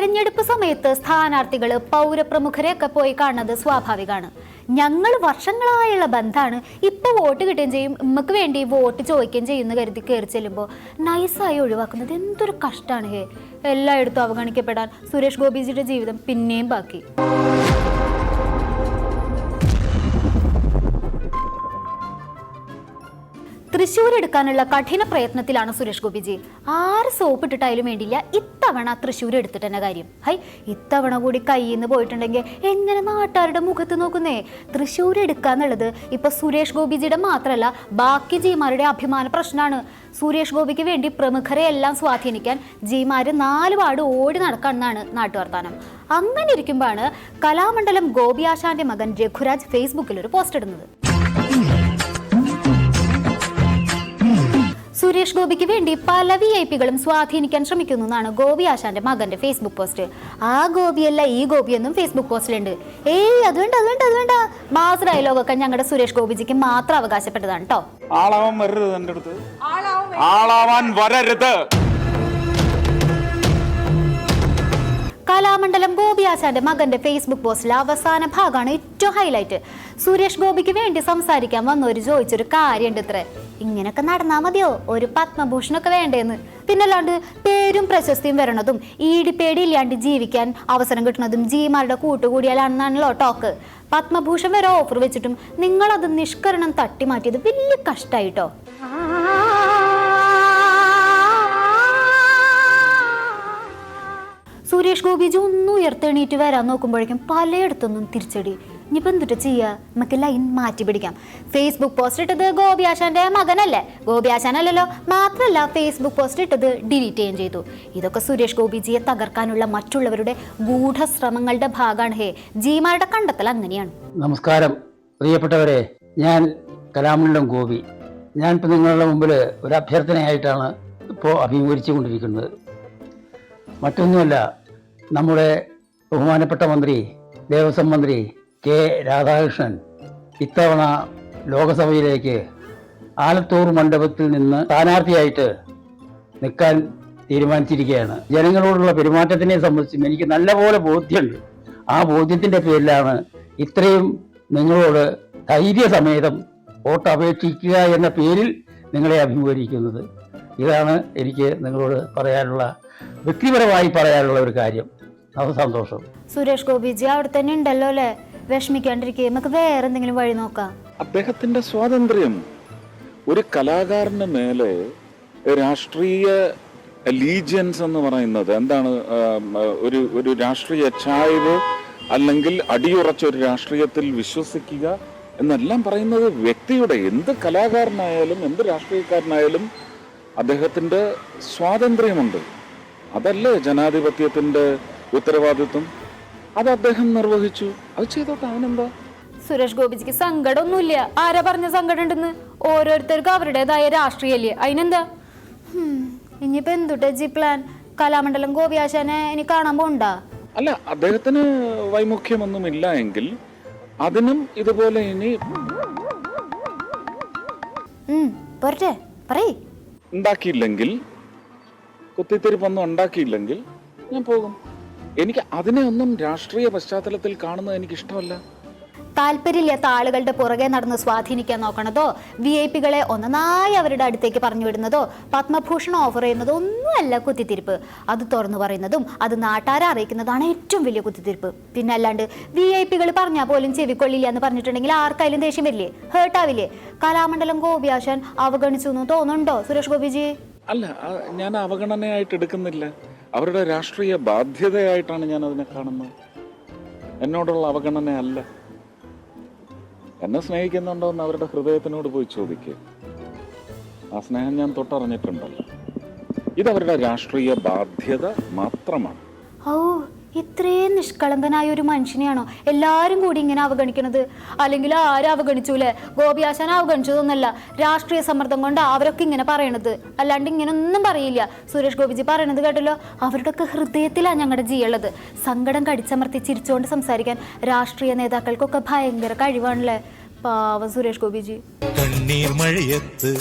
തെരഞ്ഞെടുപ്പ് സമയത്ത് സ്ഥാനാർത്ഥികൾ പൗരപ്രമുഖരെയൊക്കെ പോയി കാണുന്നത് സ്വാഭാവികമാണ്. ഞങ്ങൾ വർഷങ്ങളായുള്ള ബന്ധമാണ് ഇപ്പൊ വോട്ട് കിട്ടുകയും ചെയ്യും. നമുക്ക് വേണ്ടി വോട്ട് ചോദിക്കുകയും ചെയ്യുന്ന കരുതി കയറി ചെല്ലുമ്പോൾ നൈസായി ഒഴിവാക്കുന്നത് എന്തൊരു കഷ്ടമാണ് ഹേ. എല്ലായിടത്തും അവഗണിക്കപ്പെടാൻ സുരേഷ് ഗോപിജിയുടെ ജീവിതം പിന്നെയും ബാക്കി. തൃശ്ശൂർ എടുക്കാനുള്ള കഠിന പ്രയത്നത്തിലാണ് സുരേഷ് ഗോപിജി. ആറ് സോപ്പ് ഇട്ടിട്ടായാലും വേണ്ടിയില്ല. ഇത്തവണ തൃശ്ശൂർ എടുത്തിട്ട് തന്നെ കാര്യം. ഹൈ ഇത്തവണ കൂടി കയ്യിൽ നിന്ന് പോയിട്ടുണ്ടെങ്കിൽ എങ്ങനെ നാട്ടുകാരുടെ മുഖത്ത് നോക്കുന്നേ? തൃശ്ശൂർ എടുക്കാന്നുള്ളത് ഇപ്പൊ സുരേഷ് ഗോപിജിയുടെ മാത്രമല്ല ബാക്കി ജിമാരുടെ അഭിമാന പ്രശ്നമാണ് സുരേഷ് ഗോപിക്ക് വേണ്ടി പ്രമുഖരെ എല്ലാം സ്വാധീനിക്കാൻ ജിമാര് നാല് പാട് ഓടി നടക്കാണെന്നാണ് നാട്ടുവർത്താനം. അങ്ങനെ ഇരിക്കുമ്പോഴാണ് കലാമണ്ഡലം ഗോപിയാശാന്റെ മകൻ രഘുരാജ് ഫേസ്ബുക്കിൽ ഒരു പോസ്റ്റ് ഇടുന്നത്. സുരേഷ് ഗോപിക്ക് വേണ്ടി പല വി ഐ പികളും സ്വാധീനിക്കാൻ ശ്രമിക്കുന്നു എന്നാണ് ഗോപി ആശാന്റെ മകന്റെ ഫേസ്ബുക്ക് പോസ്റ്റ് ആ ഗോപിയല്ല ഈ ഗോപി എന്നും ഫേസ്ബുക്ക് പോസ്റ്റിലുണ്ട് ഏയ് അത് വേണ്ട അത് വേണ്ട അത് വേണ്ട മാസ് ഡയലോഗൊക്കെ ഞങ്ങളുടെ സുരേഷ് ഗോപിജിക്ക് മാത്രം അവകാശപ്പെട്ടതാണ് കേട്ടോ ആളാവാൻ വരരുത് എന്റെ അടുത്ത്. ആളാവാൻ വരരുത്. കലാമണ്ഡലം ഗോപി ആശാന്റെ മകന്റെ ഫേസ്ബുക്ക് പോസ്റ്റിലെ അവസാന ഭാഗമാണ് ഏറ്റവും ഹൈലൈറ്റ് സുരേഷ് ഗോപിക്ക് വേണ്ടി സംസാരിക്കാൻ വന്നവർ ചോദിച്ചൊരു കാര്യമുണ്ട് ഇത്ര. ഇങ്ങനൊക്കെ നടന്നാൽ മതിയോ? ഒരു പത്മഭൂഷണൊക്കെ വേണ്ടേന്ന്. പിന്നല്ലാണ്ട് പേരും പ്രശസ്തിയും വരണതും ഈടിപ്പേടി ഇല്ലാണ്ട് ജീവിക്കാൻ അവസരം കിട്ടുന്നതും ജീമാരുടെ കൂട്ടുകൂടിയാലാണെന്നാണല്ലോ ടോക്ക് പത്മഭൂഷൺ വരെ ഓഫർ വെച്ചിട്ടും നിങ്ങളത് നിഷ്കരണം തട്ടി മാറ്റിയത് വലിയ കഷ്ടായിട്ടോ? സുരേഷ് ഗോപിജി ഒന്നും ഉയർത്തെണീറ്റ് വരാൻ നോക്കുമ്പോഴേക്കും പലയിടത്തൊന്നും തിരിച്ചടി. ഇനിയിപ്പോൾ എന്തിട്ട് ചെയ്യുക നമുക്ക് ലൈൻ മാറ്റി പിടിക്കാം. ഫേസ്ബുക്ക് പോസ്റ്റ് ഇട്ടത് ഗോപി ആശാന്റെ മകനല്ലേ? ഗോപി ആശാനല്ലല്ലോ. മാത്രമല്ല ഫേസ്ബുക്ക് പോസ്റ്റ് ഇട്ടത് ഡിലീറ്റ് ചെയ്യുകയും ചെയ്തു. ഇതൊക്കെ സുരേഷ് ഗോപിജിയെ തകർക്കാനുള്ള മറ്റുള്ളവരുടെ ഗൂഢശ്രമങ്ങളുടെ ഭാഗമാണ് ഹേ. ജീമാരുടെ കണ്ടെത്തൽ അങ്ങനെയാണ്. നമസ്കാരം. പ്രിയപ്പെട്ടവരെ ഞാൻ കലാമണ്ഡലം ഗോപി. ഞാൻ ഇപ്പോൾ നിങ്ങളുടെ മുമ്പിൽ ഒരു അഭ്യർത്ഥനയായിട്ടാണ് ഇപ്പോൾ അഭിമുഖീകരിച്ചു കൊണ്ടിരിക്കുന്നത് മറ്റൊന്നുമല്ല നമ്മുടെ ബഹുമാനപ്പെട്ട മന്ത്രി ദേവസ്വം മന്ത്രി കെ രാധാകൃഷ്ണൻ ഇത്തവണ ലോകസഭയിലേക്ക് ആലത്തൂർ മണ്ഡപത്തിൽ നിന്ന് സ്ഥാനാർത്ഥിയായിട്ട് നിൽക്കാൻ തീരുമാനിച്ചിരിക്കുകയാണ്. ജനങ്ങളോടുള്ള പെരുമാറ്റത്തിനെ സംബന്ധിച്ചും എനിക്ക് നല്ലപോലെ ബോധ്യമുണ്ട്. ആ ബോധ്യത്തിന്റെ പേരിലാണ് ഇത്രയും നിങ്ങളോട് ധൈര്യസമേതം വോട്ട് അപേക്ഷിക്കുക എന്ന പേരിൽ നിങ്ങളെ അഭിമുഖീകരിക്കുന്നത്. ഇതാണ് എനിക്ക് നിങ്ങളോട് പറയാനുള്ള വ്യക്തിപരമായി പറയാനുള്ള ഒരു കാര്യം. അത് സന്തോഷം. സുരേഷ് ഗോപിജി അവിടെ തന്നെ ഉണ്ടല്ലോ അല്ലേ? വിഷമിക്കാണ്ടിരിക്കുക നമുക്ക് വേറെ എന്തെങ്കിലും വഴി നോക്കാം. അദ്ദേഹത്തിന്റെ സ്വാതന്ത്ര്യം ഒരു കലാകാരന് മേലെ രാഷ്ട്രീയ ലീജിയൻസ് എന്ന് പറയുന്നത് എന്താണ്? ഒരു ഒരു രാഷ്ട്രീയ ചായ്വ് അല്ലെങ്കിൽ അടിയുറച്ച ഒരു രാഷ്ട്രീയത്തിൽ വിശ്വസിക്കുക എന്നെല്ലാം പറയുന്നത് വ്യക്തിയുടെ എന്ത് കലാകാരനായാലും എന്ത് രാഷ്ട്രീയക്കാരനായാലും അദ്ദേഹത്തിന്റെ സ്വാതന്ത്ര്യമുണ്ട്. അതല്ലേ ജനാധിപത്യത്തിന്റെ ഉത്തരവാദിത്വം? അത് അദ്ദേഹം നിർവഹിച്ചു. അത് ചെയ്തോട്ടെ അവനെന്താ സുരേഷ് ഗോപിജിക്ക് സങ്കടമൊന്നുമില്ല. ആരാ പറഞ്ഞ സങ്കടം ഉണ്ടെന്ന് ഓരോരുത്തർക്കും അവരുടേതായ രാഷ്ട്രീയല്ലേ അതിനെന്താ? ഇനിയിപ്പോ എന്തുട്ടെ ജി പ്ലാൻ കലാമണ്ഡലം ഗോപിയാശാനെ ഇനി കാണാൻ പോണ്ടാ? അല്ല അദ്ദേഹത്തിന് വൈമുഖ്യമൊന്നുമില്ല എങ്കിൽ അതിനും ഇതുപോലെ ഇനി ഉം, പോരട്ടെ പറയേ. ഉണ്ടാക്കിയില്ലെങ്കിൽ കുത്തിത്തിരിപ്പൊന്നും ഉണ്ടാക്കിയില്ലെങ്കിൽ ഞാൻ പോകും. എനിക്ക് അതിനെ ഒന്നും രാഷ്ട്രീയ പശ്ചാത്തലത്തിൽ കാണുന്നത് എനിക്ക് ഇഷ്ടമല്ല താല്പര്യമില്ലാത്ത ആളുകളുടെ പുറകെ നടന്ന് സ്വാധീനിക്കാൻ നോക്കണതോ വി ഐ പികളെ ഒന്നായി അവരുടെ അടുത്തേക്ക് പറഞ്ഞു വിടുന്നതോ പത്മഭൂഷൺ ഓഫർ ചെയ്യുന്നതോ ഒന്നുമല്ല കുത്തിത്തിരിപ്പ്. അത് തുറന്നു പറയുന്നതും അത് നാട്ടാരെ അറിയിക്കുന്നതാണ് ഏറ്റവും വലിയ കുത്തിത്തിരിപ്പ്. പിന്നെ അല്ലാണ്ട് വി ഐ പികൾ പറഞ്ഞാൽ പോലും ചെവിക്കൊള്ളില്ല എന്ന് പറഞ്ഞിട്ടുണ്ടെങ്കിൽ ആർക്കായാലും ദേഷ്യം വരില്ലേ? ഹേർട്ടാവില്ലേ കലാമണ്ഡലം ഗോപിയാശാൻ അവഗണിച്ചു എന്ന് തോന്നുന്നുണ്ടോ സുരേഷ് ഗോപിജി? അല്ല ഞാൻ അവഗണനയായിട്ട് എടുക്കുന്നില്ല. അവരുടെ രാഷ്ട്രീയ ബാധ്യതയായിട്ടാണ് ഞാൻ അതിനെ കാണുന്നത്. എന്നോടുള്ള അവഗണനയല്ല. എന്നെ സ്നേഹിക്കുന്നുണ്ടോ എന്ന് അവരുടെ ഹൃദയത്തിനോട് പോയി ചോദിക്കുക ആ സ്നേഹം ഞാൻ തൊട്ടറിഞ്ഞിട്ടുണ്ടല്ലോ. ഇതവരുടെ രാഷ്ട്രീയ ബാധ്യത മാത്രമാണ്. ഇത്രയും നിഷ്കളങ്കനായ ഒരു മനുഷ്യനെയാണോ എല്ലാവരും കൂടി ഇങ്ങനെ അവഗണിക്കണത് അല്ലെങ്കിൽ ആരും അവഗണിച്ചൂലേ? ഗോപിയാശാൻ അവഗണിച്ചതൊന്നല്ല. രാഷ്ട്രീയ സമ്മർദ്ദം കൊണ്ട് അവരൊക്കെ ഇങ്ങനെ പറയണത്. അല്ലാണ്ട് ഇങ്ങനെ ഒന്നും പറയില്ല. സുരേഷ് ഗോപിജി പറയണത് കേട്ടല്ലോ? അവരുടെയൊക്കെ ഹൃദയത്തിലാണ് ഞങ്ങളുടെ ജീയുള്ളത് സങ്കടം കടിച്ചമർത്തി ചിരിച്ചുകൊണ്ട് സംസാരിക്കാൻ രാഷ്ട്രീയ നേതാക്കൾക്കൊക്കെ ഭയങ്കര കഴിവാണല്ലേ? പാവം സുരേഷ് ഗോപിജി. കണ്ണീർ മഴയത്ത്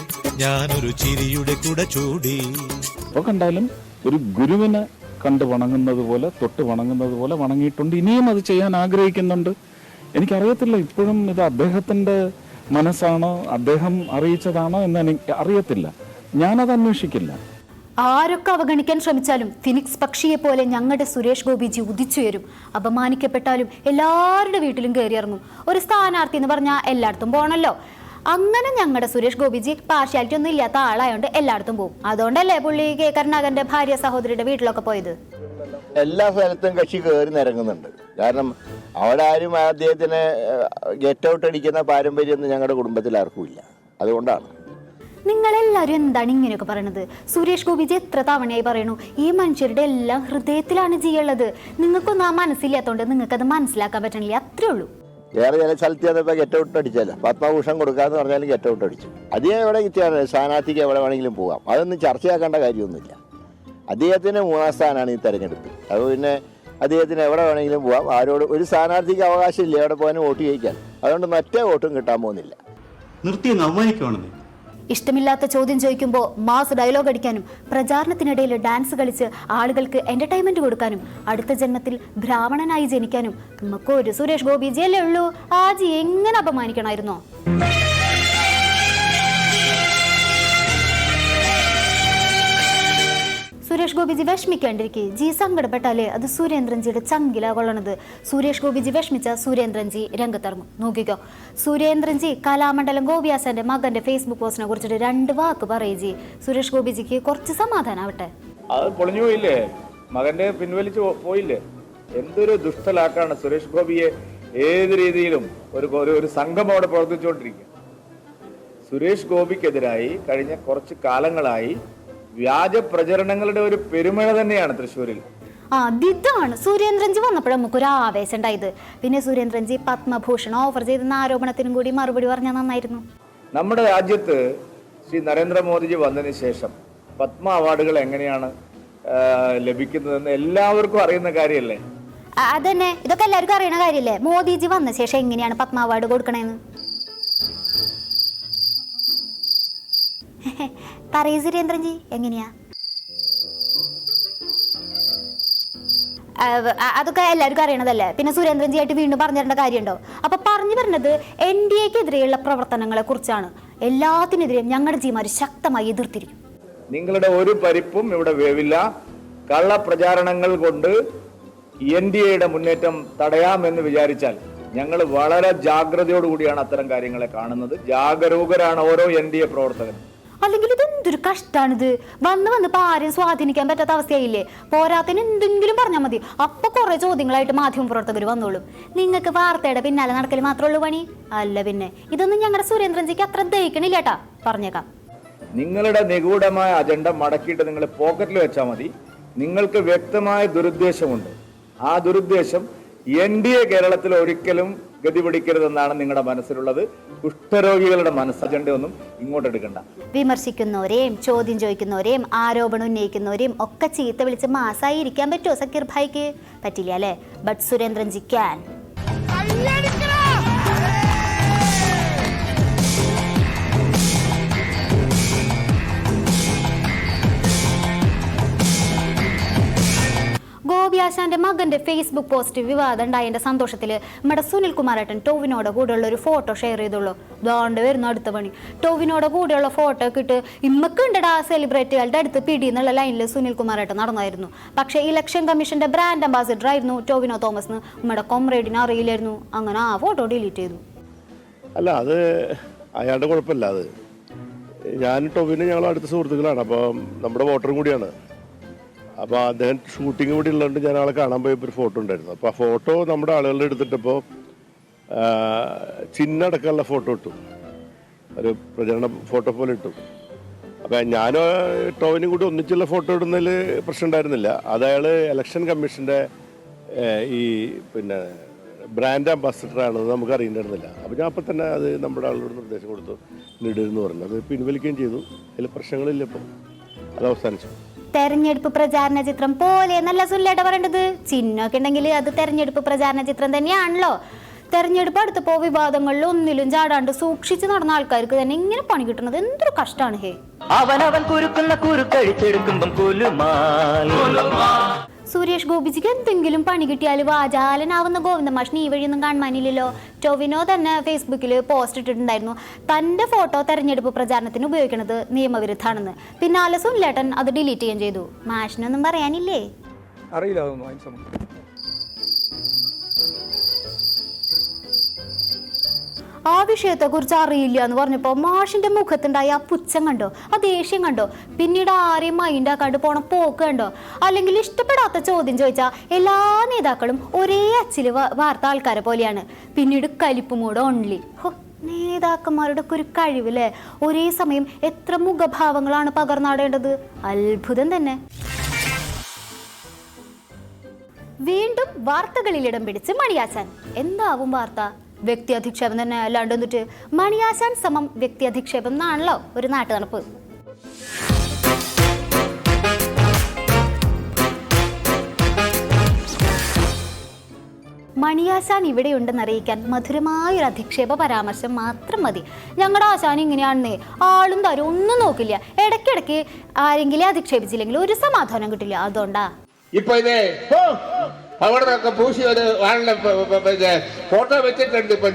ഞാനൊരു ചിരിയുടെ കൂടെ ചൂടി. കണ്ടാലും ഒരു ഗുരുവിന് കണ്ട് വണങ്ങുന്നത് പോലെ തൊട്ട് വണങ്ങുന്നത് പോലെ വണങ്ങിയിട്ടുണ്ട്. ഇനിയും അത് ചെയ്യാൻ ആഗ്രഹിക്കുന്നുണ്ട്. എനിക്കറിയത്തില്ല ഇപ്പോഴും ഇത് അദ്ദേഹത്തിന്റെ മനസ്സാണോ അദ്ദേഹം അറിയിച്ചതാണോ എന്ന് എനിക്ക് അറിയത്തില്ല. ഞാനത് അന്വേഷിക്കില്ല. ആരൊക്കെ അവഗണിക്കാൻ ശ്രമിച്ചാലും ഫിനിക്സ് പക്ഷിയെ പോലെ ഞങ്ങളുടെ സുരേഷ് ഗോപിജി ഉദിച്ചുയരും. അപമാനിക്കപ്പെട്ടാലും എല്ലാവരുടെ വീട്ടിലും കയറിയിറങ്ങും ഒരു സ്ഥാനാർത്ഥി എന്ന് പറഞ്ഞാൽ എല്ലായിടത്തും പോകണല്ലോ അങ്ങനെ ഞങ്ങളുടെ സുരേഷ് ഗോപിജി പാർഷ്യാലിറ്റി ഒന്നും ഇല്ലാത്ത ആളായോണ്ട് എല്ലായിടത്തും പോകും അതുകൊണ്ടല്ലേ പുള്ളി കെ കരുണാകരന്റെ ഭാര്യ സഹോദരിയുടെ വീട്ടിലൊക്കെ പോയത്? എല്ലാ സ്ഥലത്തും കക്ഷി കയറി നിരങ്ങുന്നുണ്ട്. കാരണം അവിടെ ആരും അദ്ദേഹത്തിന് ഗെറ്റ് ഔട്ട് അടിക്കുന്ന പാരമ്പര്യമൊന്നും ഞങ്ങളുടെ കുടുംബത്തിൽ ആർക്കും ഇല്ല. അതുകൊണ്ടാണ്. നിങ്ങളെല്ലാവരും എന്താണ് ഇങ്ങനെയൊക്കെ പറയണത്? സുരേഷ് ഗോപിജി എത്ര തവണയായി പറയണു? ഈ മനുഷ്യരുടെ എല്ലാം ഹൃദയത്തിലാണ് ചെയ്യുള്ളത് നിങ്ങൾക്കൊന്നും ആ മനസ്സില്ലാത്തതുകൊണ്ട് നിങ്ങൾക്കത് മനസ്സിലാക്കാൻ പറ്റണില്ല. അത്രേ ഉള്ളൂ. വേറെ ചില സ്ഥലത്ത് ചെന്നപ്പോൾ ഗെറ്റ് ഔട്ട് അടിച്ചല്ല പത്മഭൂഷൺ കൊടുക്കാന്ന് പറഞ്ഞാലും ഗെറ്റ് ഔട്ട് അടിച്ചു. അതേ എവിടെ കിട്ടിയാണ്? സ്ഥാനാർത്ഥിക്ക് എവിടെ വേണമെങ്കിലും പോകാം. അതൊന്നും ചർച്ചയാക്കേണ്ട കാര്യമൊന്നുമില്ല. അദ്ദേഹത്തിന് മൂന്നാം സ്ഥാനമാണ് ഈ തെരഞ്ഞെടുപ്പ്. അത് പിന്നെ അദ്ദേഹത്തിന് എവിടെ വേണമെങ്കിലും പോകാം. ആരോട് ഒരു സ്ഥാനാർത്ഥിക്ക് അവകാശമില്ല. എവിടെ പോകാനും വോട്ട് ചെയ്യിക്കാൻ അതുകൊണ്ട് മറ്റേ വോട്ടും കിട്ടാൻ പോകുന്നില്ല. നിർത്തി അങ്ങ് അവമാനിക്കുവാണെന്നേ. ഇഷ്ടമില്ലാത്ത ചോദ്യം ചോദിക്കുമ്പോൾ മാസ് ഡയലോഗ് അടിക്കാനും പ്രചാരണത്തിനിടയിൽ ഡാൻസ് കളിച്ച് ആളുകൾക്ക് എന്റർടൈൻമെന്റ് കൊടുക്കാനും അടുത്ത ജന്മത്തിൽ ബ്രാഹ്മണനായി ജനിക്കാനും നമുക്ക് ഒരു സുരേഷ് ഗോപി അല്ലേ ഉള്ളൂ. ആജി എങ്ങനെ അപമാനിക്കണമായിരുന്നോ? സുരേഷ് ഗോപിജി വിഷമിക്കാണ്ടിരിക്കെ. ജി സങ്കടപ്പെട്ടാലേ അത് സുരേന്ദ്രൻജിയുടെ ചങ്കില കൊള്ളണത് സുരേഷ് ഗോപിജി വിഷമിച്ച സുരേന്ദ്രൻജി രംഗത്തിറങ്ങും. നോക്കിക്കോ. സുരേന്ദ്രൻജി കലാമണ്ഡലം ഗോപിയാസന്റെ മകന്റെ ഫേസ്ബുക്ക് പോസ്റ്റിനെ കുറിച്ചിട്ട് രണ്ട് വാക്ക് പറയേ ജി. സുരേഷ് ഗോപിജിക്ക് കുറച്ച് സമാധാനാവട്ടെ. അത് പൊളിഞ്ഞു പോയില്ലേ? മകന്റെ പിൻവലിച്ചു പോയില്ലേ? എന്തൊരു ദുഷ്ടലാക്കാണ് സുരേഷ് ഗോപിയെ ഏത് രീതിയിലും ഒരു- ഒരു സംഘം അവിടെ പ്രവർത്തിച്ചുകൊണ്ടിരിക്കുക. സുരേഷ് ഗോപിക്കെതിരായി കഴിഞ്ഞ കുറച്ച് കാലങ്ങളായി വ്യാജ പ്രചരണങ്ങളുടെ ഒരു പെരുമഴ തന്നെയാണ് തൃശ്ശൂരിൽ. ആ ദിദ്ധമാണ് സുരേന്ദ്രൻജി വന്നപ്പോഴും നമുക്കൊരു ആവേശം ഉണ്ടായത്. പിന്നെ സുരേന്ദ്രൻജി പത്മഭൂഷൺ ഓഫർ ചെയ്തെന്ന ആരോപണത്തിനും കൂടി മറുപടി പറഞ്ഞാൽ നന്നായിരുന്നു. നമ്മുടെ രാജ്യത്ത് ശ്രീ നരേന്ദ്രമോദിജി വന്നതിന് ശേഷം പത്മ അവാർഡുകൾ എങ്ങനെയാണ് ലഭിക്കുന്നതെന്ന് എല്ലാവർക്കും അറിയുന്ന കാര്യമല്ലേ? അതന്നെ. ഇതൊക്കെ എല്ലാവർക്കും അറിയുന്ന കാര്യമല്ലേ? മോദിജി വന്ന ശേഷം എങ്ങനെയാണ് പത്മ അവാർഡ് കൊടുക്കണേന്ന്? പറയൂ സുരേന്ദ്രൻജി എങ്ങനെയാ? അതൊക്കെ എല്ലാവർക്കും അറിയണതല്ലേ? പിന്നെ സുരേന്ദ്രൻജി ആയിട്ട് വീണ്ടും പറഞ്ഞു തരേണ്ട കാര്യമുണ്ടോ? അപ്പൊ പറഞ്ഞു വരുന്നത് എൻ ഡി എക്കെതിരെയുള്ള പ്രവർത്തനങ്ങളെ കുറിച്ചാണ്. എല്ലാത്തിനെതിരെയും ഞങ്ങളുടെ ജിമാർ ശക്തമായി എതിർത്തിരിക്കും. നിങ്ങളുടെ ഒരു പരിപ്പും ഇവിടെ വേവില്ല. കള്ള പ്രചാരണങ്ങൾ കൊണ്ട് എൻ ഡി എയുടെ മുന്നേറ്റം തടയാമെന്ന് വിചാരിച്ചാൽ ഞങ്ങൾ വളരെ ജാഗ്രതയോടുകൂടിയാണ് അത്തരം കാര്യങ്ങളെ കാണുന്നത്. ജാഗരൂകരാണ് ഓരോ എൻ ഡി എ പ്രവർത്തകരും. അല്ലെങ്കിൽ ഇത് എന്തൊരു കഷ്ടാണിത്? വന്ന് വന്ന് ഇപ്പൊ ആരെയും സ്വാധീനിക്കാൻ പറ്റാത്ത അവസ്ഥയായില്ലേ? പോരാത്തിന് എന്തെങ്കിലും പറഞ്ഞാൽ മതി. അപ്പൊ കുറെ ചോദ്യങ്ങളായിട്ട് മാധ്യമ പ്രവർത്തകർ വന്നോളും. നിങ്ങൾക്ക് വാർത്തയുടെ പിന്നാലെ നടക്കൽ മാത്രമേ ഉള്ളൂ പണി? അല്ല പിന്നെ ഇതൊന്നും ഞങ്ങളുടെ സുരേന്ദ്രൻജിക്ക് അത്ര ദഹിക്കണില്ല കേട്ടാ പറഞ്ഞേക്കാം. നിങ്ങളുടെ നിഗൂഢമായ അജണ്ട മടക്കിയിട്ട് നിങ്ങൾ പോക്കറ്റിൽ വെച്ചാൽ മതി. നിങ്ങൾക്ക് വ്യക്തമായ ദുരുദ്ദേശമുണ്ട്. ആ ദുരുദ്ദേശം എൻ ഡി എ കേരളത്തിൽ ഒരിക്കലും ഗതി പിടിക്കരുതെന്നാണ് നിങ്ങളുടെ മനസ്സിലുള്ളത്. കുഷ്ഠരോഗികളുടെ മനസ്സ് അജണ്ടയൊന്നും ഇങ്ങോട്ട് എടുക്കണ്ട. വിമർശിക്കുന്നവരെയും ചോദ്യം ചോദിക്കുന്നവരെയും ആരോപണം ഉന്നയിക്കുന്നവരെയും ഒക്കെ ചീത്ത വിളിച്ച് മാസായി ഇരിക്കാൻ പറ്റുമോ സക്കീർ ഭായിക്ക്? പറ്റില്ല അല്ലേ? ബട്ട് സുരേന്ദ്രൻ ക്യാൻ ഗോപിയാശാന്റെ മകന്റെ ഫേസ്ബുക്ക് പോസ്റ്റ് വിവാദം ഉണ്ടായതിന്റെ സന്തോഷത്തിൽ നമ്മുടെ സുനിൽ കുമാരേട്ടൻ ടോവിനോടെ കൂടെയുള്ള ഒരു ഫോട്ടോ ഷെയർ ചെയ്തുള്ളൂ. ദോണ്ട് വരുന്ന അടുത്ത പണി. ടോവിനോടെ കൂടെയുള്ള ഫോട്ടോ കിട്ട് ഇട്ട് ഇമ്മക്ക് ഉണ്ടടാ സെലിബ്രിറ്റികളുടെ അടുത്ത് പിടി എന്നുള്ള ലൈനിൽ സുനിൽ കുമാരേട്ടൻ നടന്നായിരുന്നു. പക്ഷേ ഇലക്ഷൻ കമ്മീഷന്റെ ബ്രാൻഡ് അംബാസിഡർ ആയിരുന്നു ടോവിനോ തോമസ് നമ്മുടെ കോംറേഡിന് അറിയില്ലായിരുന്നു. അങ്ങനെ ആ ഫോട്ടോ ഡിലീറ്റ് ചെയ്തു. അല്ല അത് അയാളുടെ കുഴപ്പമില്ല. അത് ഞാൻ ടൊവിന് ഞങ്ങൾ അടുത്ത സുഹൃത്തുക്കളാണ്. അപ്പോൾ നമ്മുടെ വോട്ടറും കൂടിയാണ്. അപ്പോൾ അദ്ദേഹം ഷൂട്ടിംഗ് കൂടി ഉള്ളതുകൊണ്ട് ഞാൻ ആളെ കാണാൻ പോയപ്പോൾ ഒരു ഫോട്ടോ ഉണ്ടായിരുന്നു. അപ്പോൾ ആ ഫോട്ടോ നമ്മുടെ ആളുകളുടെ എടുത്തിട്ടപ്പോൾ ചിന്നടക്കമുള്ള ഫോട്ടോ ഇട്ടു. ഒരു പ്രചരണ ഫോട്ടോ പോലെ ഇട്ടു. അപ്പോൾ ഞാൻ ടോവിനും കൂടി ഒന്നിച്ചുള്ള ഫോട്ടോ ഇടുന്നതിൽ പ്രശ്നം ഉണ്ടായിരുന്നില്ല. അത് അയാൾ ഇലക്ഷൻ കമ്മീഷന്റെ ഈ പിന്നെ ബ്രാൻഡ് അംബാസിഡർ ആണെന്ന് നമുക്ക് അറിയണ്ടായിരുന്നില്ല അപ്പോൾ ഞാൻ അപ്പം തന്നെ അത് നമ്മുടെ ആളോട് നിർദ്ദേശം കൊടുത്തു. ഇടുന്നു പറഞ്ഞു. അത് പിൻവലിക്കുകയും ചെയ്തു. അതിൽ പ്രശ്നങ്ങളില്ല ഇപ്പം. അത് അവസാനിച്ചു. തെരഞ്ഞെടുപ്പ് പ്രചാരണ ചിത്രം പോലെ നല്ല സുല്ലേട്ട പറയേണ്ടത്. ചിഹ്നമൊക്കെ ഉണ്ടെങ്കിൽ അത് തെരഞ്ഞെടുപ്പ് പ്രചാരണ ചിത്രം തന്നെയാണല്ലോ. തെരഞ്ഞെടുപ്പ് അടുത്തപ്പോ വിവാദങ്ങളിൽ ഒന്നിലും ചാടാണ്ട് സൂക്ഷിച്ച് നടന്ന ആൾക്കാർക്ക് തന്നെ ഇങ്ങനെ പണി കിട്ടുന്നത് എന്തൊരു കഷ്ടമാണ് ഹേ. അവനവൻ കുരുക്കുന്ന കുരുക്കഴിച്ചെടുക്കുമ്പം കുലുമാൽ. സുരേഷ് ഗോപിജിക്ക് എന്തെങ്കിലും പണി കിട്ടിയാൽ വാചാലനാവുന്ന ഗോവിന്ദ മാഷിന് ഈ വഴിയൊന്നും കാണുവാനില്ലല്ലോ. ടൊവിനോ തന്നെ ഫേസ്ബുക്കിൽ പോസ്റ്റ് ഇട്ടിട്ടുണ്ടായിരുന്നു. തന്റെ ഫോട്ടോ തെരഞ്ഞെടുപ്പ് പ്രചാരണത്തിന് ഉപയോഗിക്കുന്നത് നിയമവിരുദ്ധാണെന്ന്. പിന്നാലെ സുനിലേട്ടൻ അത് ഡിലീറ്റ് ചെയ്യുകയും ചെയ്തു. മാഷിനൊന്നും പറയാനില്ലേ? അറിയില്ല അതൊന്നും അതിന് സംബന്ധിച്ച് ആ വിഷയത്തെ കുറിച്ച് അറിയില്ല എന്ന് പറഞ്ഞപ്പോൾ മാഷിന്റെ മുഖത്തുണ്ടായ ആ പുച്ഛം കണ്ടോ? ആ ദേഷ്യം കണ്ടോ? പിന്നീട് ആരെയും മൈൻഡ് ആക്കാണ്ട് പോണ പോക്ക് കണ്ടോ? അല്ലെങ്കിൽ ഇഷ്ടപ്പെടാത്ത ചോദ്യം ചോദിച്ചാൽ എല്ലാ നേതാക്കളും ഒരേ അച്ചിൽ വാർത്ത ആൾക്കാരെ പോലെയാണ്. പിന്നീട് കലിപ്പുമൂട് ഓൺലി ഹോ നേതാക്കന്മാരുടെ ഒക്കെ ഒരു കഴിവില്ലേ? ഒരേ സമയം എത്ര മുഖഭാവങ്ങളാണ് പകർന്നാടേണ്ടത്? അത്ഭുതം തന്നെ. വീണ്ടും വാർത്തകളിൽ ഇടം പിടിച്ച് മണിയാച്ചാൻ. എന്താവും വാർത്ത? വ്യക്തി അധിക്ഷേപം തന്നെ അല്ലാണ്ട് എന്നിട്ട് മണിയാശാൻ സമം വ്യക്തി അധിക്ഷേപം എന്നാണല്ലോ ഒരു നാട്ടു നടപ്പ് മണിയാശാൻ ഇവിടെയുണ്ടെന്ന് അറിയിക്കാൻ മധുരമായ ഒരു അധിക്ഷേപ പരാമർശം മാത്രം മതി. ഞങ്ങളുടെ ആശാൻ ഇങ്ങനെയാണെന്നേ. ആളും തരും ഒന്നും നോക്കില്ല. ഇടയ്ക്കിടയ്ക്ക് ആരെങ്കിലും അധിക്ഷേപിച്ചില്ലെങ്കിൽ ഒരു സമാധാനം കിട്ടില്ല. അതുകൊണ്ടാ. ഇപ്പൊ അവിടെ നിന്നൊക്കെ പൂശി ഒരു ആളുടെ ഫോട്ടോ വെച്ചിട്ടുണ്ട് ഇപ്പൊ.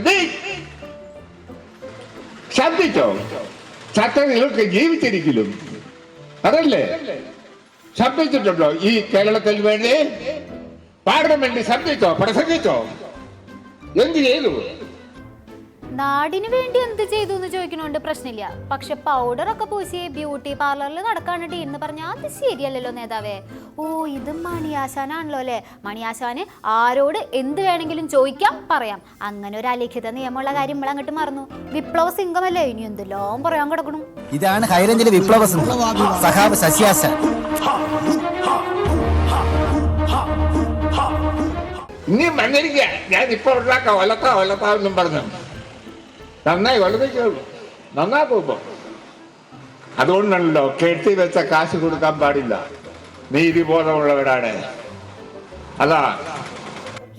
ശബ്ദിച്ചോ? ചട്ടങ്ങളൊക്കെ ജീവിച്ചിരിക്കലും. അതല്ലേ? ശബ്ദിച്ചിട്ടുണ്ടോ? ഈ കേരളത്തിൽ വേണ്ടി പാർലമെന്റ് ശബ്ദിച്ചോ? പ്രസംഗിച്ചോ? എന്ത് ചെയ്തു? നാടിന് വേണ്ടി എന്ത് ചെയ്തു പ്രശ്നമില്ല. പക്ഷെ പൗഡർ ഒക്കെ പൂശി ബ്യൂട്ടി പാർലറിൽ നടക്കാനുണ്ട് എന്ന് പറഞ്ഞാൽ അത് ശരിയല്ലല്ലോ നേതാവേ. ഓ ഇത് മണിയാശാനാണല്ലോ അല്ലേ? മണിയാശാന് ആരോട് എന്ത് വേണമെങ്കിലും ചോദിക്കാം പറയാം. അങ്ങനെ ഒരു അലിഖിത നിയമമുള്ള കാര്യം നമ്മൾ അങ്ങോട്ട് മറന്നു. വിപ്ലവ സിംഗമല്ലേ? ഇനി എന്തെല്ലാം പറയാൻ കിടക്കണു? ഇതാണ് ഹൈറേഞ്ചിലെ വിപ്ലവ സിംഹം സഖാവ് ശശിയാസൻ ഇനി മഞ്ഞരിക്ക. ഞാൻ ഇപ്പൊ ഉണ്ടാക്കാം. ഒലത്താ ഒലത്താവെന്നും പറഞ്ഞു. നന്നായി ഒലത്തേക്കുള്ളൂ നന്നാക്കും ഇപ്പൊ അതുകൊണ്ടല്ലോ കെട്ടി വെച്ച കാശ് കൊടുക്കാൻ പാടില്ല. നീതിബോധമുള്ളവരാണ് അതാ.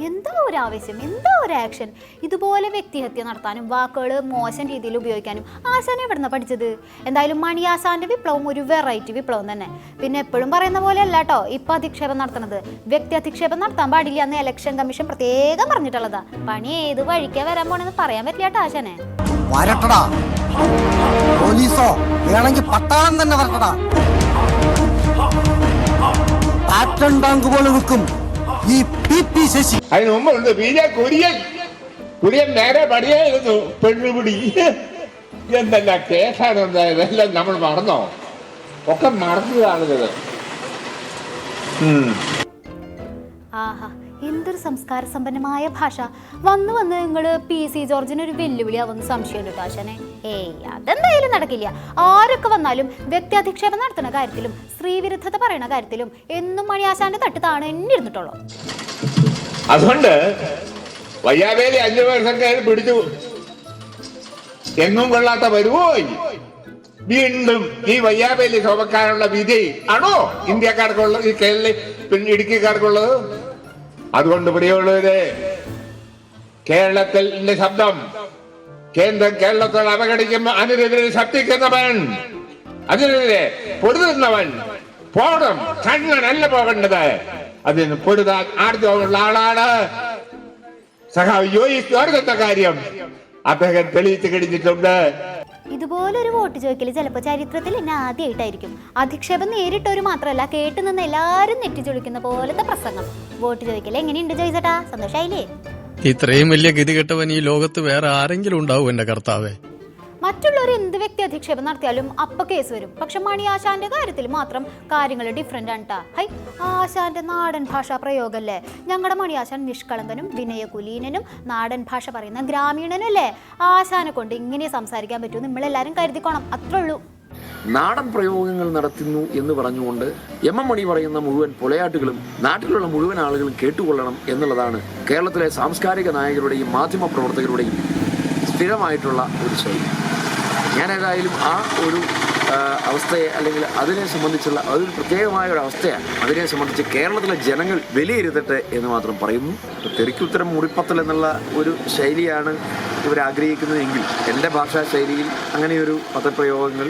എന്തോ ഒരു ആവശ്യം എന്തോ ഒരു ആക്ഷൻ ഇതുപോലെ വ്യക്തിഹത്യ നടത്താനും വാക്കുകൾ മോശം രീതിയിൽ ഉപയോഗിക്കാനും ആശാനെ എവിടുന്ന പഠിച്ചത്? എന്തായാലും മണിയാശാന്റെ വിപ്ലവം ഒരു വെറൈറ്റി വിപ്ലവം തന്നെ. പിന്നെ എപ്പോഴും പറയുന്ന പോലെ അല്ല കേട്ടോ ഇപ്പൊ അധിക്ഷേപം നടത്തുന്നത്. വ്യക്തി അധിക്ഷേപം നടത്താൻ പാടില്ല എന്ന് ഇലക്ഷൻ കമ്മീഷൻ പ്രത്യേകം പറഞ്ഞിട്ടുള്ളതാ. പണി ഏത് വഴിക്കാ വരാൻ പോണെന്ന് പറയാൻ പറ്റില്ല കേട്ടോ ആശാനെ. വരട്ടടാ. പോലീസോ വേണമെങ്കിൽ പട്ടാളം തന്നെ വരട്ടടാ. പാറ്റൺ ടാങ്ക് പോലെ നിൽക്കും ഈ പി പി ശശി. അതിന് മുമ്പുണ്ട് പി ജെ കുര്യൻ. കുര്യൻ നേരെ പടിയായിരുന്നു പെണ്ണുപിടി. എന്തല്ല കേസാണ് ഉണ്ടായത് എല്ലാം നമ്മൾ മറന്നോ? ഒക്കെ മറന്നതാണിത് ആഹാ. എന്തൊരു സംസ്കാര സമ്പന്നമായ ഭാഷ. വന്നു വന്ന് നിങ്ങൾ പി. സി. ജോർജിന് ഒരു വെല്ലുവിളിയാവുന്ന സംശയമുണ്ട് കേട്ടോ ആശാനെ. ഏയ് അതെന്തായാലും നടക്കില്ല. ആരൊക്കെ വന്നാലും വ്യക്തി അധിക്ഷേപം നടത്തുന്ന കാര്യത്തിലും സ്ത്രീവിരുദ്ധത പറയുന്ന കാര്യത്തിലും എന്നും മണിയാശാന്റെ തട്ട് താണ് എന്നെ ഇരുന്നിട്ടുള്ളൂ. അതുകൊണ്ട് വയ്യാവേലി അഞ്ചു വർഷം കഴിഞ്ഞ് പിടിച്ചു എങ്ങും കൊള്ളാത്ത വരുവോയി വീണ്ടും ഈ വയ്യാവേലി ശോഭക്കാരുള്ള വിധി ആണോ? ഇന്ത്യക്കാർക്കുള്ളത് ഈ കേരള ഇടുക്കിക്കാർക്കുള്ളത്? അതുകൊണ്ട് പ്രിയമുള്ളവരെ കേരളത്തിന്റെ ശബ്ദം കേന്ദ്രം കേരളത്തോട് അവഗണിക്കുമ്പോൾ അതിനെതിരെ ശബ്ദിക്കുന്നവൻ അതിനെതിരെ പൊടുതുന്നവൻ പോകണം കണ്ണനല്ല പോകേണ്ടത് അതിന് പൊടുതാൻ ആർജവമുള്ള ആളാണ് സഹാവ് യോയി ജോർജ് കാര്യം അദ്ദേഹം തെളിയിച്ചു കഴിഞ്ഞിട്ടുണ്ട് ഇതുപോലൊരു വോട്ട് ചോദിക്കൽ ചിലപ്പോൾ ചരിത്രത്തിൽ എന്നെ ആദ്യമായിട്ടായിരിക്കും അധിക്ഷേപം നേരിട്ടൊരു മാത്രമല്ല കേട്ടു നിന്ന് എല്ലാവരും നെറ്റിച്ചൊളിക്കുന്ന പോലത്തെ പ്രസംഗം. വോട്ട് ചോദിക്കൽ എങ്ങനെയുണ്ട് ചോദിച്ചേട്ടാ സന്തോഷായില്ലേ? ഇത്രയും വലിയ ഗതികെട്ടവൻ ഈ ലോകത്ത് വേറെ ആരെങ്കിലും ഉണ്ടാവും എന്റെ കർത്താവേ. മറ്റുള്ളവർ എന്ത് വ്യക്തി അധിക്ഷേപം നടത്തിയാലും അപ്പ കേസ് വരും. പക്ഷെ മണി ആശാന്റെ കാര്യത്തിൽ മാത്രം കാര്യങ്ങൾ ഡിഫറെന്റ് ആണ്. ഹൈ ആശാന്റെ നാടൻ ഭാഷാ പ്രയോഗമല്ലേ ഞങ്ങളുടെ മണി ആശാൻ നിഷ്കളങ്കനും വിനയകുലീനനും നാടൻ ഭാഷ പറയുന്ന ഗ്രാമീണനല്ലേ? ആശാനെ കൊണ്ട് ഇങ്ങനെ സംസാരിക്കാൻ പറ്റൂ നമ്മളെല്ലാരും കരുതിക്കോണം. അത്രേ ഉള്ളൂ. നാടൻ പ്രയോഗങ്ങൾ നടത്തുന്നു എന്ന് പറഞ്ഞുകൊണ്ട് എം എം മണി പറയുന്ന മുഴുവൻ പൊലയാട്ടുകളും നാട്ടിലുള്ള മുഴുവൻ ആളുകളും കേട്ടുകൊള്ളണം എന്നുള്ളതാണ് കേരളത്തിലെ സാംസ്കാരിക നായകരുടെയും മാധ്യമ പ്രവർത്തകരുടെയും സ്ഥിരമായിട്ടുള്ള ഒരു ശൈലി ഞാൻ ഏതായാലും ആ ഒരു അവസ്ഥയെ അല്ലെങ്കിൽ അതിനെ സംബന്ധിച്ചുള്ള അതൊരു പ്രത്യേകമായ ഒരു അവസ്ഥയാണ് അതിനെ സംബന്ധിച്ച് കേരളത്തിലെ ജനങ്ങൾ വിലയിരുത്തട്ടെ എന്ന് മാത്രം പറയുന്നു. തെറിക്കുത്തരം മുറിപ്പത്തൽ എന്നുള്ള ഒരു ശൈലിയാണ് ഇവർ ആഗ്രഹിക്കുന്നതെങ്കിൽ എന്റെ ഭാഷാ ശൈലിയിൽ അങ്ങനെയൊരു പദപ്രയോഗങ്ങൾ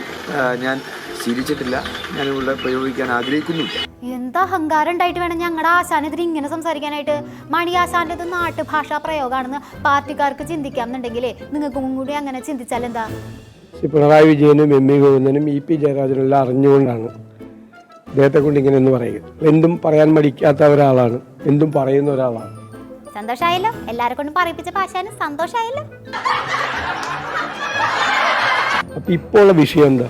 ഞാൻ ശീലിച്ചിട്ടില്ല. ഞാൻ ഞാനിവിടെ പ്രയോഗിക്കാൻ ആഗ്രഹിക്കുന്നില്ല എന്താ അഹങ്കാരം ഉണ്ടായിട്ട് വേണം ഞങ്ങളുടെ ആശാനെതിരെ ഇങ്ങനെ സംസാരിക്കാനായിട്ട്? മണി ആശാന്റെ നാട്ടുഭാഷാ പ്രയോഗമാണെന്ന് പാർട്ടിക്കാർക്ക് ചിന്തിക്കാം എന്നുണ്ടെങ്കിലേ നിങ്ങൾക്കും കൂടി അങ്ങനെ ചിന്തിച്ചാൽ എന്താ ശ്രീ പിണറായി വിജയനും എം വി ഗോവിന്ദനും ഇ പി ജയരാജനും എല്ലാം അറിഞ്ഞുകൊണ്ടാണ് അദ്ദേഹത്തെ കൊണ്ട് ഇങ്ങനെ എന്ന് പറയുക. എന്തും പറയാൻ മടിക്കാത്ത ഒരാളാണ് എന്തും പറയുന്ന ഒരാളാണ്. സന്തോഷമായല്ലോ? എല്ലാരെ കൊണ്ടും പറയിപ്പിച്ച പാശാനും സന്തോഷമായല്ലോ? അപ്പം ഇപ്പോൾ ഉള്ള വിഷയം എന്താ?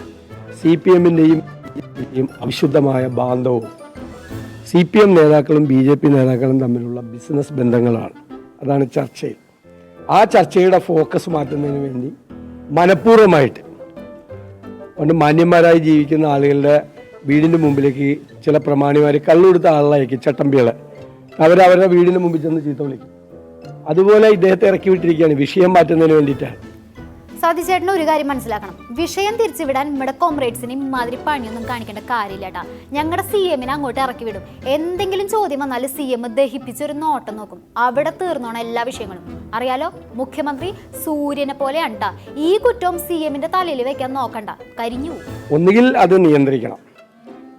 സി പി എമ്മിന്റെയും അവിശുദ്ധമായ ബാന്ധവും സി പി എം നേതാക്കളും ബി ജെ പി നേതാക്കളും തമ്മിലുള്ള ബിസിനസ് ബന്ധങ്ങളാണ്. അതാണ് ചർച്ചയിൽ. ആ ചർച്ചയുടെ ഫോക്കസ് മാറ്റുന്നതിന് വേണ്ടി മനഃപൂർവമായിട്ട്. പണ്ട് മാന്യന്മാരായി ജീവിക്കുന്ന ആളുകളുടെ വീടിന്റെ മുമ്പിലേക്ക് ചില പ്രമാണിമാർ കള്ളുകൊടുത്ത ആളുകളായിരിക്കും ചട്ടമ്പികളെ. അവരവരുടെ വീടിന് മുമ്പിൽ ചെന്ന് ചീത്ത വിളിക്കും. അതുപോലെ ഇദ്ദേഹത്തെ ഇറക്കി വിട്ടിരിക്കുകയാണ്. വിഷയം മാറ്റുന്നതിന് വേണ്ടിയിട്ടാണ്. സതീശേട്ടന് ഒരു കാര്യം മനസ്സിലാക്കണം. വിഷയം തിരിച്ചുവിടാൻ നമ്മുടെ കോംറേഡ്സിന് ഇമാതിരി പണിയൊന്നും കാണിക്കേണ്ട കാര്യമില്ല കേട്ടാ ഞങ്ങളുടെ സി എമ്മിനെ അങ്ങോട്ട് ഇറക്കി വിടും. എന്തെങ്കിലും ചോദ്യം വന്നാൽ സി എം ദഹിപ്പിച്ചൊരു നോട്ടം നോക്കും. അവിടെ തീർന്നോണം എല്ലാ വിഷയങ്ങളും. അറിയാലോ? മുഖ്യമന്ത്രി സൂര്യനെ പോലെ അണ്ട ഈ കുറ്റവും സി എമ്മിന്റെ തലയിൽ വെക്കാൻ നോക്കണ്ട. കരിഞ്ഞു. ഒന്നുകിൽ അത് നിയന്ത്രിക്കണം.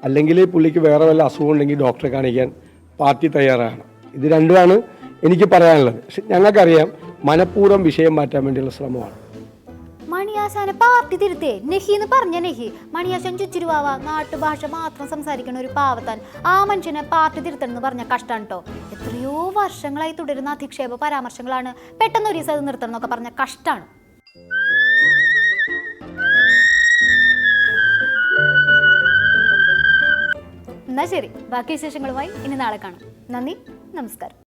അല്ലെങ്കിൽ പുള്ളിക്ക് വേറെ വല്ല അസുഖം ഉണ്ടെങ്കിൽ ഡോക്ടറെ കാണിക്കാൻ പാർട്ടി തയ്യാറാണ്. ഇത് രണ്ടുമാണ് എനിക്ക് പറയാനുള്ളത്. ഞങ്ങൾക്കറിയാം മനഃപൂർവം വിഷയം മാറ്റാൻ വേണ്ടിയുള്ള ശ്രമമാണ്. മണിയാശാനെ പാർട്ടി തിരുത്തേ നെഹി എന്ന് പറഞ്ഞ നെഹി. മണിയാശാൻ ചുച്ചിരുവാവ നാട്ടുഭാഷ മാത്രം സംസാരിക്കുന്ന ഒരു പാവത്താൻ. ആ മനുഷ്യനെ പാർട്ടി തിരുത്തണം എന്ന് പറഞ്ഞ കഷ്ടാണ് കേട്ടോ എത്രയോ വർഷങ്ങളായി തുടരുന്ന അധിക്ഷേപ പരാമർശങ്ങളാണ് പെട്ടെന്ന് ഒരു ദിവസം നിർത്തണം എന്നൊക്കെ പറഞ്ഞ കഷ്ടാണ്. എന്നാ ശരി. ബാക്കി വിശേഷങ്ങളുമായി ഇനി നാളെ കാണാം. നന്ദി. നമസ്കാരം.